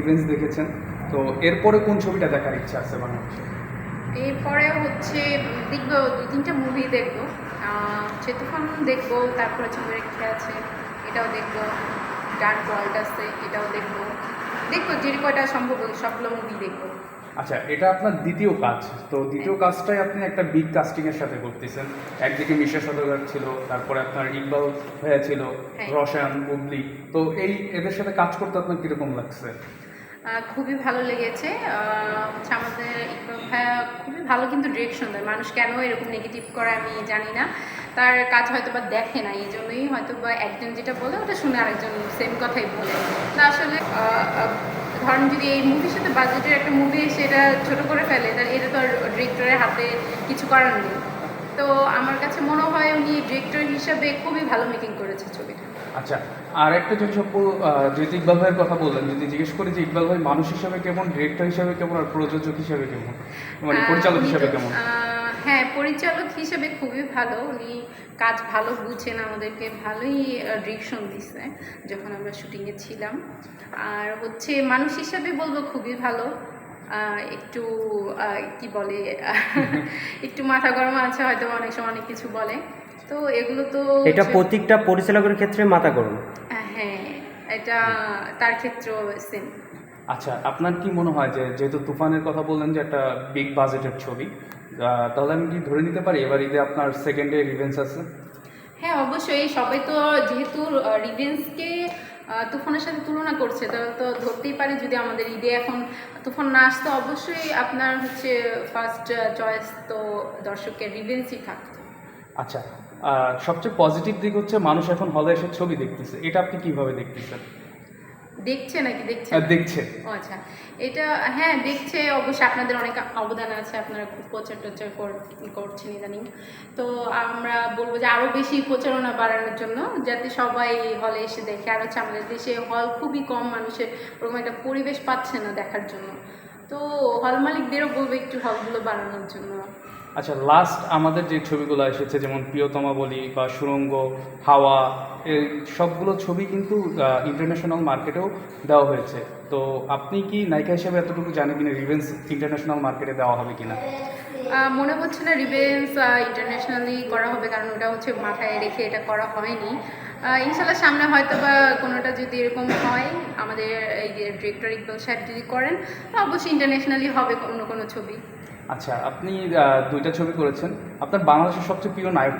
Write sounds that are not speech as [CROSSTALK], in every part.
Events দেখেছেন। তো এরপরে কোন ছবিটা দেখার ইচ্ছা আছে বাংলাদেশে? এরপরে হচ্ছে দেখব, দুই তিনটা মুভি দেখব। চেতুফান দেখব, তারপরে ছবি রেখে আছে, এটাও দেখব। ডার্ক ওয়ার্ল্ড আছে, এটাও দেখব। দেখব, যে কয়টা সম্ভব সবগুলো মুভি দেখব। আচ্ছা এটা আপনার দ্বিতীয় কাজ। তো দ্বিতীয় কাজটাই আপনি একটা বিগ কাস্টিং এর সাথে করতেছেন। একদিকে মিশা সদগার ছিল তারপরে আপনার ইকবাল ভাইয়া ছিল হ্যাঁ। রসায়ন বুবলি। তো এই এদের সাথে কাজ করতে আপনার কীরকম লাগছে? খুবই ভালো লেগেছে। আমাদের ইকবাল ভাইয়া খুবই ভালো কিন্তু ডিরেকশন দেয়। মানুষ কেন এরকম নেগেটিভ করে আমি জানি না। তার কাজ হয়তো বা দেখে না এই জন্যই হয়তো বা একজন যেটা বলে ওটা শুনে আরেকজন সেম কথাই বলে। না আসলে ধরেন যদি এই মুভির সাথে বাজেটের একটা মুভি সেটা ছোট করে ফেলে তাহলে এটা তো আর ডিরেক্টরের হাতে কিছু করার নেই। তো আমার কাছে মনে হয় উনি ডিরেক্টর হিসাবে খুবই ভালো মেকিং করেছে ছবিটা। আচ্ছা আর একটা জিনিস আহ, ইকবাল ভাইয়ের কথা বললেন যদি জিজ্ঞেস করি যে ইকবাল ভাই মানুষ হিসাবে কেমন ডিরেক্টর হিসাবে কেমন আর প্রযোজক হিসাবে কেমন? মানে পরিচালক হিসাবে কেমন? হ্যাঁ পরিচালক হিসেবে খুবই ভালো। উনি কাজ ভালো বুঝেন আমাদেরকে ভালোই ডিরেকশন দিচ্ছে যখন আমরা শুটিংয়ে ছিলাম। আর হচ্ছে মানুষ হিসাবে বলব খুবই ভালো। আহ, একটু কি বলে [LAUGHS] একটু মাথা গরম আছে হয়তো অনেক সময় অনেক কিছু বলে। তো এগুলো তো এটা প্রত্যেকটা পরিচালকের ক্ষেত্রে মাথা গরম। আহ, হ্যাঁ এটা তার ক্ষেত্রেও সেম আচ্ছা আপনার কি মনে হয় যে যেহেতু তুফানের কথা বললেন যে একটা বিগ বাজেটের ছবি তাহলে আমি কি ধরে নিতে পারি? এবার ঈদে আপনার সেকেন্ড ডে রিভেন্স আছে? হ্যাঁ অবশ্যই। সবাই তো যেহেতু রিভেন্সকে তুফানের সাথে তুলনা করছে তাহলে তো ধরতেই পারে যদি আমাদের ঈদে এখন তুফান না আসতো। অবশ্যই আপনার হচ্ছে ফার্স্ট চয়েস তো দর্শকের রিভেন্সই থাকতো। আচ্ছা সবচেয়ে পজিটিভ দিক হচ্ছে মানুষ এখন হলে এসে ছবি দেখতেছে। এটা আপনি কীভাবে দেখতেছেন? দেখছে নাকি দেখছে দেখছে। আচ্ছা। এটা হ্যাঁ দেখছে অবশ্যই আপনাদের অনেক অবদান আছে আপনারা খুব প্রচার টচার করছেন ইদানিং। তো আমরা বলব যে আরও বেশি প্রচারণা বাড়ানোর জন্য যাতে সবাই হলে এসে দেখে। আর হচ্ছে আমাদের দেশে হল খুবই কম মানুষের ওরকম একটা পরিবেশ পাচ্ছে না দেখার জন্য। তো হল মালিকদেরও বলব একটু হলগুলো বাড়ানোর জন্য। আচ্ছা লাস্ট আমাদের যে ছবিগুলো এসেছে, যেমন প্রিয়তমা বলি বা সুরঙ্গ, হাওয়া, এই সবগুলো ছবি কিন্তু ইন্টারন্যাশনাল মার্কেটেও দেওয়া হয়েছে। তো আপনি কি নায়িকা হিসেবে এতটুকু জানেন কিনা রিভেন্স ইন্টারন্যাশনাল মার্কেটে দেওয়া হবে কিনা? মনে হচ্ছে না রিভেন্স ইন্টারন্যাশনালি করা হবে, কারণ ওটা হচ্ছে মাথায় রেখে এটা করা হয়নি। ইনশাল্লাহ সামনে হয়তো বা কোনোটা যদি এরকম হয়, আমাদের এই যে ডিরেক্টর ইকবাল সাহেব যদি করেন অবশ্যই ইন্টারন্যাশনালি হবে অন্য কোনো ছবি। আচ্ছা আপনি দুইটা ছবি করেছেন। আপনার বাংলাদেশের সবচেয়ে প্রিয় নায়ক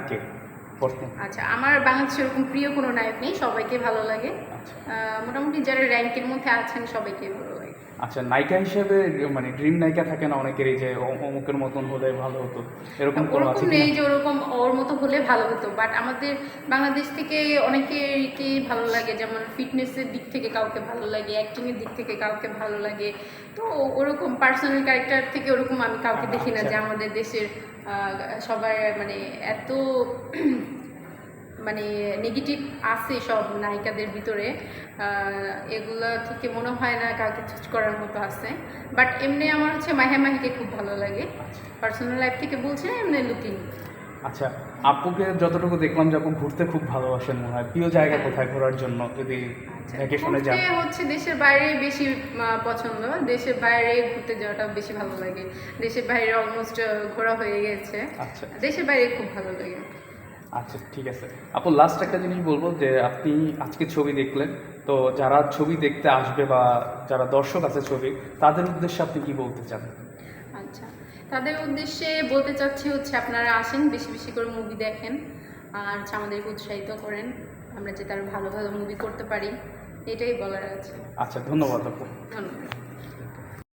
বর্তমানে? আচ্ছা আমার বাংলাদেশে এরকম প্রিয় কোনো নায়ক নেই সবাইকে ভালো লাগে আচ্ছা মোটামুটি যারা র্যাঙ্কের মধ্যে আছেন সবাইকে ভালো লাগে আচ্ছা নায়িকা হিসেবে মানে ড্রিম নায়িকা থাকে না অনেকেরই যে অমুকের মতন হলে ভালো হতো এরকম কোনো আছে নেই যে ওরকম ওর মতো হলে ভালো হতো বাট আমাদের বাংলাদেশ থেকে অনেকেরকে ভালো লাগে যেমন ফিটনেসের দিক থেকে কাউকে ভালো লাগে অ্যাক্টিংয়ের দিক থেকে কাউকে ভালো লাগে তো ওরকম পার্সোনাল ক্যারেক্টার থেকে ওরকম আমি কাউকে দেখি না যে আচ্ছা। আমাদের দেশের সবার মানে এত মানে নেগেটিভ আছে সব নায়িকাদের ভিতরে। এগুলো থেকে মনে হয় না কাউকে চুজ করার মতো আছে। বাট এমনি আমার হচ্ছে মাহে মাহিকে খুব ভালো লাগে। পার্সোনাল লাইফ থেকে বলছে এমনি লুকিং আচ্ছা আপুকে যতটুকু দেখলাম যে আপু ঘুরতে খুব ভালোবাসেন মনে হয় প্রিয় জায়গা কোথায় ঘোরার জন্য যদি ভ্যাকেশনে যান? হচ্ছে দেশের বাইরে বেশি পছন্দ। দেশের বাইরে ঘুরতে যাওয়াটা বেশি ভালো লাগে। দেশের বাইরে অলমোস্ট ঘোরা হয়ে গেছে। আচ্ছা। দেশের বাইরে খুব ভালো লাগে। আচ্ছা ঠিক আছে। আপু লাস্ট একটা জিনিস বলব যে আপনি আজকে ছবি দেখলেন তো যারা ছবি দেখতে আসবে বা যারা দর্শক আছে ছবি তাদের উদ্দেশ্যে আপনি কি বলতে চান? আচ্ছা তাদের উদ্দেশ্যে বলতে চাচ্ছি হচ্ছে আপনারা আসেন বেশি বেশি করে মুভি দেখেন আর হচ্ছে আমাদেরকে উৎসাহিত করেন। আমরা যাতে আরও ভালো ভালো মুভি করতে পারি এটাই বলার আছে। আচ্ছা ধন্যবাদ ধন্যবাদ।